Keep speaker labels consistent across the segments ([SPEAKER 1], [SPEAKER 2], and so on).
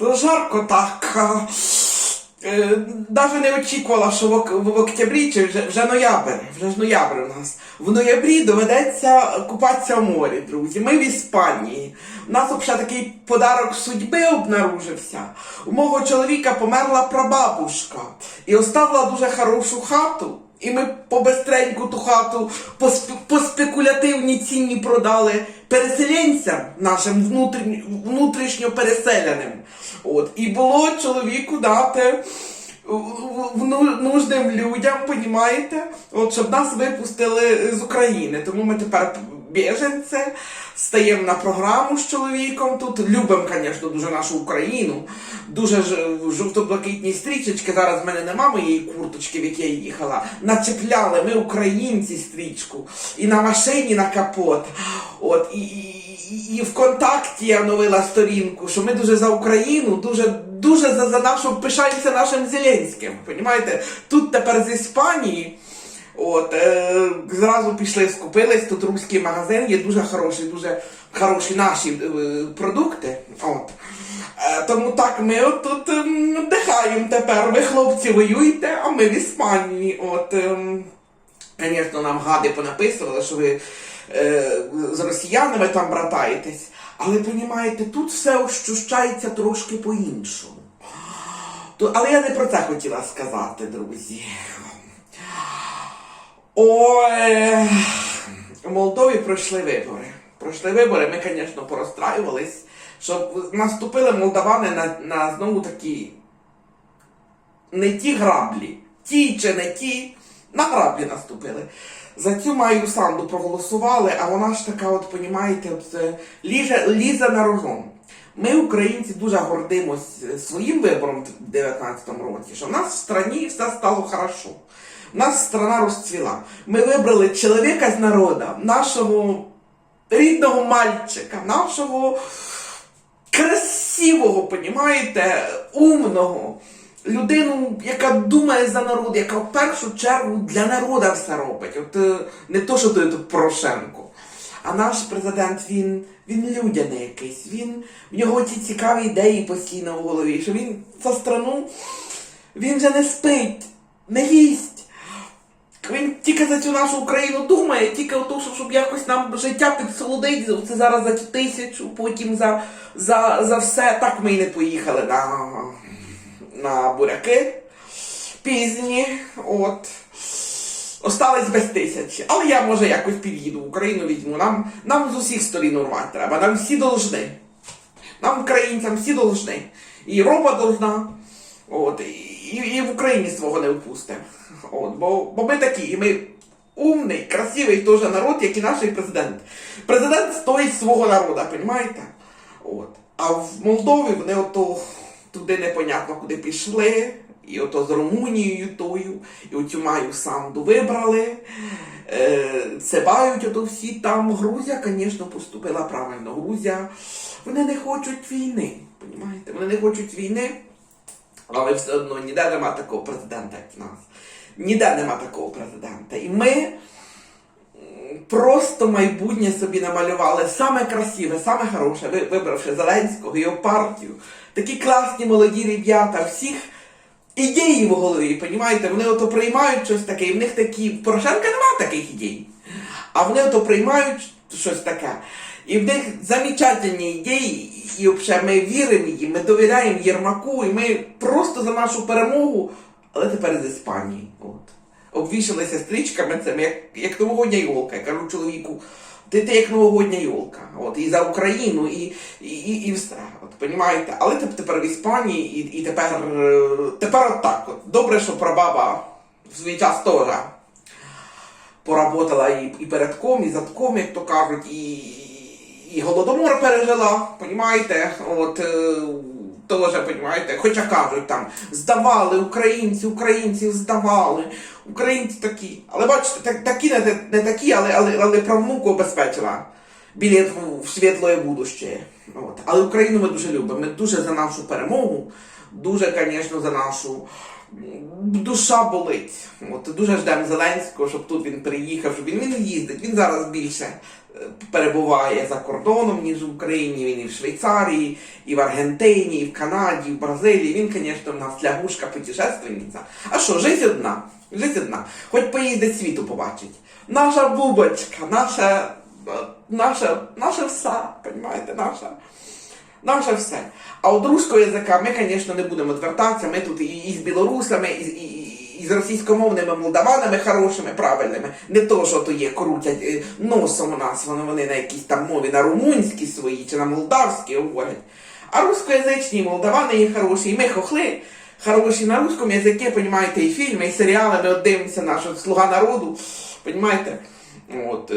[SPEAKER 1] жарко так. Е, Навіть не очікувала, що в октябрі чи вже, вже ноябрь, вже ж ноябрь у нас. В ноябрі доведеться купатися в морі, друзі. Ми в Іспанії. У нас взагалі такий подарок судьби обнаружився. У мого чоловіка померла прабабушка і оставила дуже хорошу хату. І ми побестреньку ту хату по, по спекулятивній ціні продали переселенцям, нашим внутрішньо, внутрішньо переселеним. От. І було чоловіку дати в- ну- нужним людям, понімаєте? От, щоб нас випустили з України. Тому ми тепер біженці, стаємо на програму з чоловіком тут. Любимо, звісно, дуже нашу Україну. Дуже жовто-блакитні стрічечки. Зараз в мене нема моєї курточки, в якій я їхала. Начепляли ми українці стрічку. І на машині на капот. От, і, і, і, ВКонтакті я оновила сторінку, що ми дуже за Україну, дуже, дуже за, за нашу пишаємося нашим Зеленським. Понімаєте? Тут тепер з Іспанії. От, е, зразу пішли, скупились, тут руський магазин, є дуже хороші, дуже хороші наші е, продукти. От. Е, тому так ми от тут ем, вдихаємо тепер. Ви хлопці воюєте, а ми в Іспанії. От, ем, Звісно, нам гади понаписували, що ви е, з росіянами там братаєтесь. Але понімаєте, тут все ощущається трошки по-іншому. Але я не про це хотіла сказати, друзі. Ой, у Молдові пройшли вибори. Пройшли вибори, ми, звісно, порозстраювались, щоб наступили молдавани на, на знову такі не ті граблі, ті чи не ті, на граблі наступили. За цю маю санду проголосували, а вона ж така, от понімаєте, е, ліже, лізе на рожон. Ми, українці, дуже гордимось е, своїм вибором в 19-му році, що в нас в страні все стало хорошо. У нас страна розцвіла. Ми вибрали чоловіка з народу, нашого рідного мальчика, нашого красивого, понімаєте, умного. Людину, яка думає за народ, яка в першу чергу для народу все робить. От е, не то, що тут Порошенко. А наш президент, він, він людяний якийсь. Він, в нього ці цікаві ідеї постійно в голові, що він за страну, він вже не спить, не їсть. Він тільки за цю нашу Україну думає, тільки о тому, щоб якось нам життя підсолодить. Це зараз за тисячу, потім за, за, за все. Так ми й не поїхали на, на буряки пізні. От. Остались без тисячі. Але я, може, якось під'їду Україну візьму. Нам, нам з усіх сторін урвати треба. Нам всі должны. Нам, українцям, всі должны. І Європа должна. От, і, і в Україні свого не впустимо. От, бо, бо ми такі, і ми умний, красивий теж народ, як і наш президент. Президент стоїть свого народу, розумієте? От. А в Молдові вони ото туди непонятно куди пішли. І ото з Румунією тою, і оцю маю самду вибрали. Е, цебають ото всі там. Грузія, звісно, поступила правильно. Грузія. Вони не хочуть війни. Понімаєте? Вони не хочуть війни. Але все одно ніде нема такого президента, як в нас. Ніде нема такого президента. І ми просто майбутнє собі намалювали саме красиве, саме хороше, ви- вибравши Зеленського, його партію. Такі класні молоді ребята, всіх ідеї в голові, понімаєте? Вони ото приймають щось таке, і в них такі. Порошенка немає таких ідей. А вони ото приймають щось таке. І в них замечательні ідеї, і взагалі ми віримо їм, ми довіряємо Єрмаку, і ми просто за нашу перемогу, але тепер з Іспанії. От. Обвішалися стрічками цими, як, як новогодня йолка. Я кажу чоловіку, ти, ти як новогодня йолка. От, і за Україну, і, і, і, і все. От, понімаєте? Але ти тепер в Іспанії, і, і тепер, е, тепер от так. От. Добре, що прабаба в свій час теж поработала і, і передком, і задком, як то кажуть, і, і голодомор пережила, понімаєте? От е, теж, понімаєте, хоча кажуть там, здавали українці, українців здавали, українці такі. Але бачите, так, такі не, не такі, але, але, але правнуку обезпечила білет в, світле будуще. От. Але Україну ми дуже любимо. Ми дуже за нашу перемогу, дуже, звісно, за нашу душа болить. От дуже ждемо Зеленського, щоб тут він приїхав, щоб він, він їздить. Він зараз більше перебуває за кордоном, ніж в Україні, він і в Швейцарії, і в Аргентині, і в Канаді, і в Бразилії. Він, звісно, в нас лягушка путешественниця. А що, життя одна. Життя одна. Хоч поїздить світу побачить. Наша бубочка, наша, наша, наше все, розумієте, наша. Наше все. А от руського язика ми, звісно, не будемо звертатися. Ми тут і з білорусами, і, і, і, і російськомовними молдаванами хорошими, правильними. Не то, що то є, крутять е, носом у нас, вони, вони на якійсь там мові, на румунській свої чи на молдавській говорять. А рускоязичні молдавани є хороші, і ми хохли. Хороші на русском язикі, понімаєте, і фільми, і серіали, ми от дивимося нашу Слуга народу, понімаєте? От, е,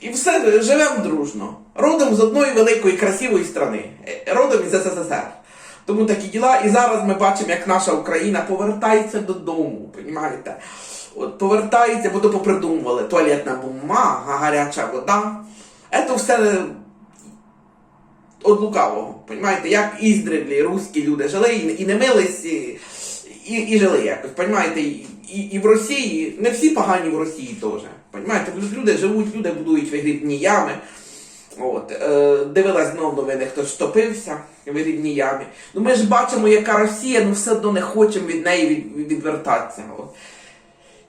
[SPEAKER 1] і все живемо дружно. Родом з одної великої красивої страни, е, родом із СССР. Тому такі діла. І зараз ми бачимо, як наша Україна повертається додому, понімаєте? От повертається, бо то попридумували туалетна бумага, гаряча вода. Це все от лукавого. Понімаєте, як іздревлі русські люди жили і, не мились, і, і, і жили якось. Понімаєте, і, і, і в Росії, не всі погані в Росії теж. Люди живуть, люди будують вигрібні ями. От, е, дивилась знов новини, хтось втопився в вигрібній ямі. Ну ми ж бачимо, яка Росія, ну все одно не хочемо від неї від, відвертатися. От.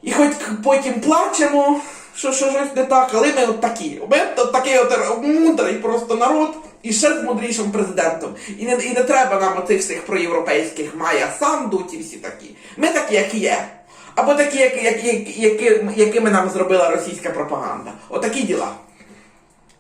[SPEAKER 1] І хоч потім плачемо, що, що щось не так, але ми от такі. Ми от такий от мудрий просто народ і ще з мудрішим президентом. І не, і не треба нам оцих всіх проєвропейських Майя Санду, ті всі такі. Ми такі, як є. Або такі, як, як, як, якими нам зробила російська пропаганда. Отакі діла.